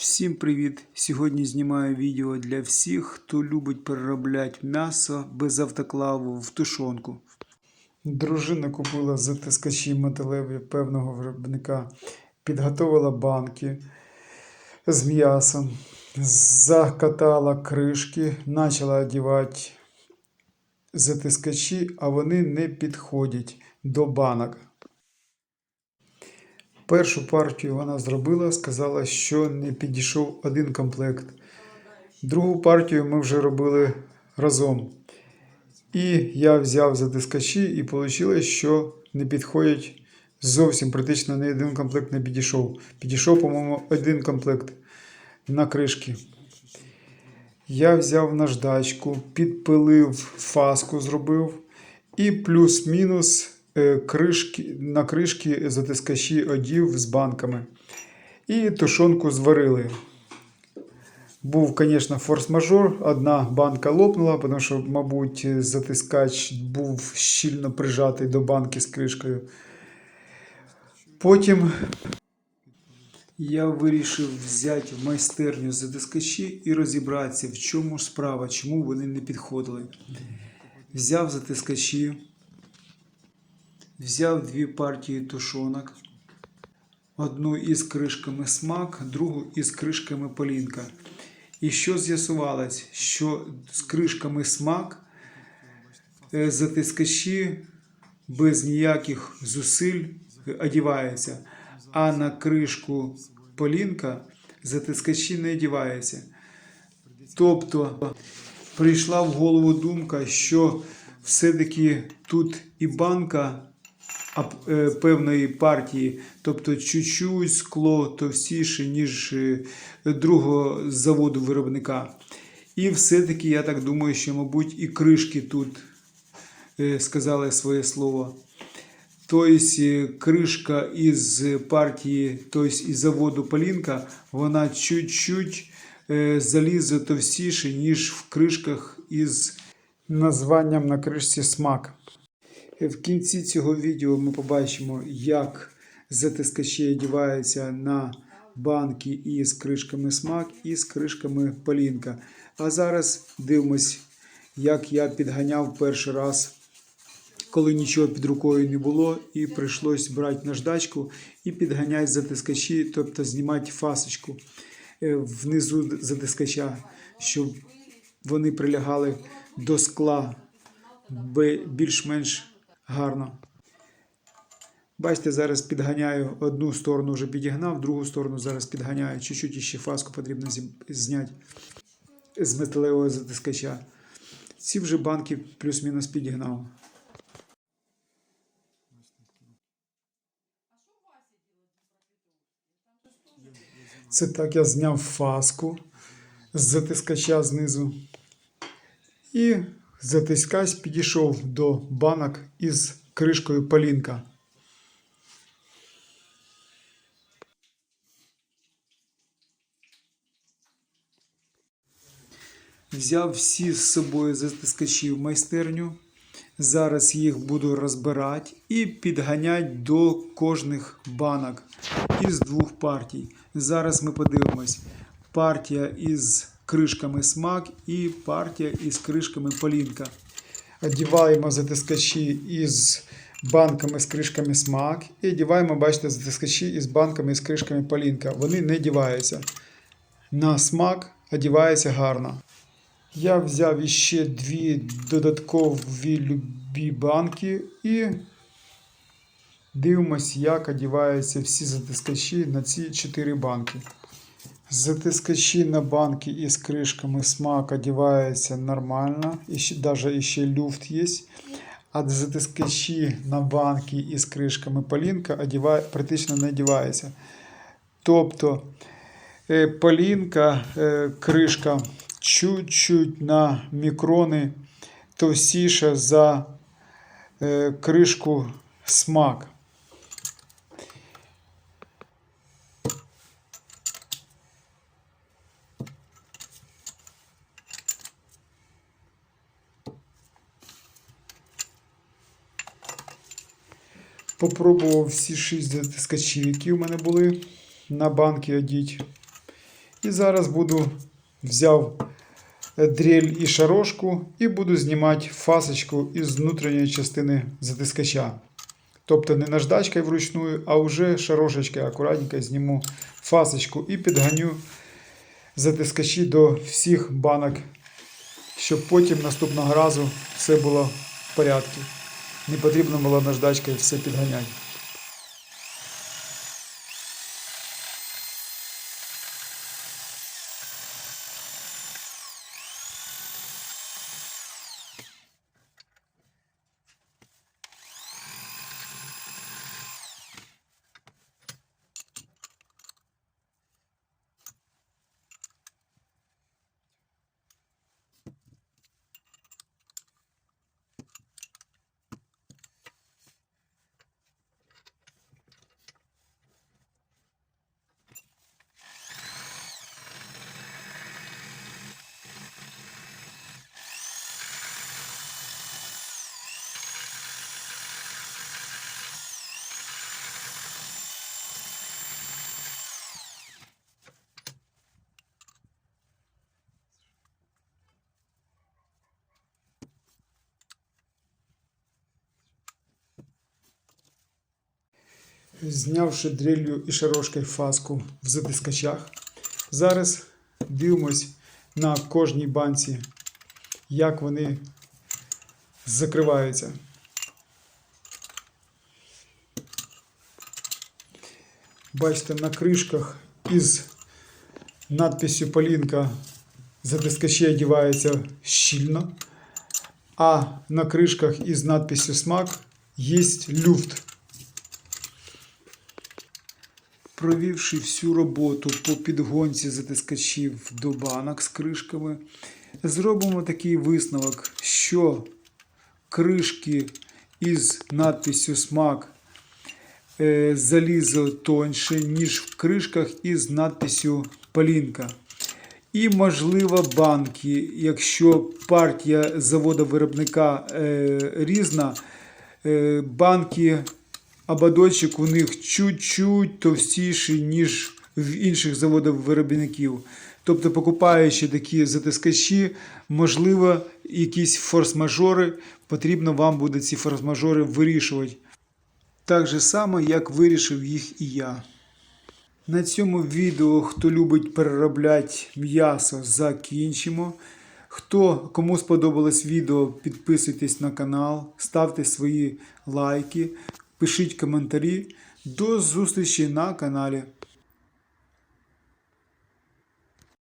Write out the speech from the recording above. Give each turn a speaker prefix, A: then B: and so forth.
A: Всім привіт! Сьогодні знімаю відео для всіх, хто любить переробляти м'ясо без автоклаву в тушонку. Дружина купила затискачі металеві певного виробника, підготовила банки з м'ясом, закатала кришки, почала одягати затискачі, а вони не підходять до банок. Першу партію вона зробила, сказала, що не підійшов один комплект. Другу партію ми вже робили разом. І я взяв затискачі, і вийшло, що не підходять зовсім практично ні один комплект не підійшов. Підійшов, по-моєму, один комплект на кришки. Я взяв наждачку, підпилив фаску, зробив і плюс-мінус кришки, на кришки затискачі одів з банками. І тушонку зварили. Був, звісно, форс-мажор. Одна банка лопнула, тому що, мабуть, затискач був щільно прижатий до банки з кришкою. Потім я вирішив взяти в майстерню затискачі і розібратися, в чому справа, чому вони не підходили. Взяв затискачі, взяв дві партії тушонок, одну із кришками смак, другу із кришками полінка. І що з'ясувалось, що з кришками смак е, затискачі без ніяких зусиль одіваються, а на кришку полінка затискачі не одіваються. Тобто прийшла в голову думка, що все-таки тут і банка певної партії, тобто чуть-чуть скло товстіше, ніж е, другого заводу виробника. І все-таки я так думаю, що, мабуть, і кришки тут е, сказали своє слово. Тобто е, кришка із партії, тобто із заводу Полінка, вона чуть-чуть е, залізо товстіше, ніж в кришках із названням на кришці смак. В кінці цього відео ми побачимо, як затискачі одягаються на банки із кришками смак і з кришками полінка. А зараз дивимось, як я підганяв перший раз, коли нічого під рукою не було, і прийшлось брати наждачку і підганяти затискачі, тобто знімати фасочку е, внизу затискача, щоб вони прилягали до скла більш-менш гарно. Бачите, зараз підганяю одну сторону вже підігнав, другу сторону зараз підганяю. Чуть-чуть ще фаску потрібно зняти з металевого затискача. Ці вже банки плюс-мінус підігнав. Це так я зняв фаску з затискача знизу. І затискач підійшов до банок із кришкою полінка. Взяв всі з собою затискачі в майстерню. Зараз їх буду розбирати і підганяти до кожних банок із двох партій. Зараз ми подивимось. Партія із кришками смак і партія із кришками полінка. Одіваємо затискачі із банками з кришками смак і одіваємо, бачите, затискачі із банками з кришками полінка. Вони не діваються. На смак одівається гарно. Я взяв іще дві додаткові любі банки і дивимось, як одіваються всі затискачі на ці чотири банки. Затискачі на банки із кришками смак одіваються нормально, і ще, ще люфт є. А затискачі на банки із кришками полінка одіває, практично не одіваються. Тобто е, полінка, е, кришка чуть-чуть на мікрони товстіша за е, кришку смак. Попробував всі шість затискачів, які в мене були на банки одіть. І зараз буду взяв е, дрель і шарошку і буду знімати фасочку із внутрішньої частини затискача. Тобто не наждачкою вручную, а вже шарошечкою акуратненько зніму фасочку і підганю затискачі до всіх банок, щоб потім наступного разу все було в порядку. Не потрібно було наждачкою все підганяти. Знявши дрелью і шарошкою фаску в затискачах, зараз дивимось на кожній банці, як вони закриваються. Бачите, на кришках із надписью Полінка затискачі одіваються щільно, а на кришках із надписью Смак є люфт. Провівши всю роботу по підгонці затискачів до банок з кришками, зробимо такий висновок, що кришки із надписю смак е, залізо тоньше, ніж в кришках із надписю Полінка. І, можливо, банки, якщо партія завода-виробника е, різна, е, банки ободочок у них чуть-чуть товстіший, ніж в інших заводів-виробників. Тобто, покупаючи такі затискачі, можливо, якісь форс-мажори, потрібно вам буде ці форс-мажори вирішувати. Так же само, як вирішив їх і я. На цьому відео, хто любить переробляти м'ясо, закінчимо. Хто кому сподобалось відео, підписуйтесь на канал, ставте свої лайки, пишіть коментарі. До зустрічі на каналі.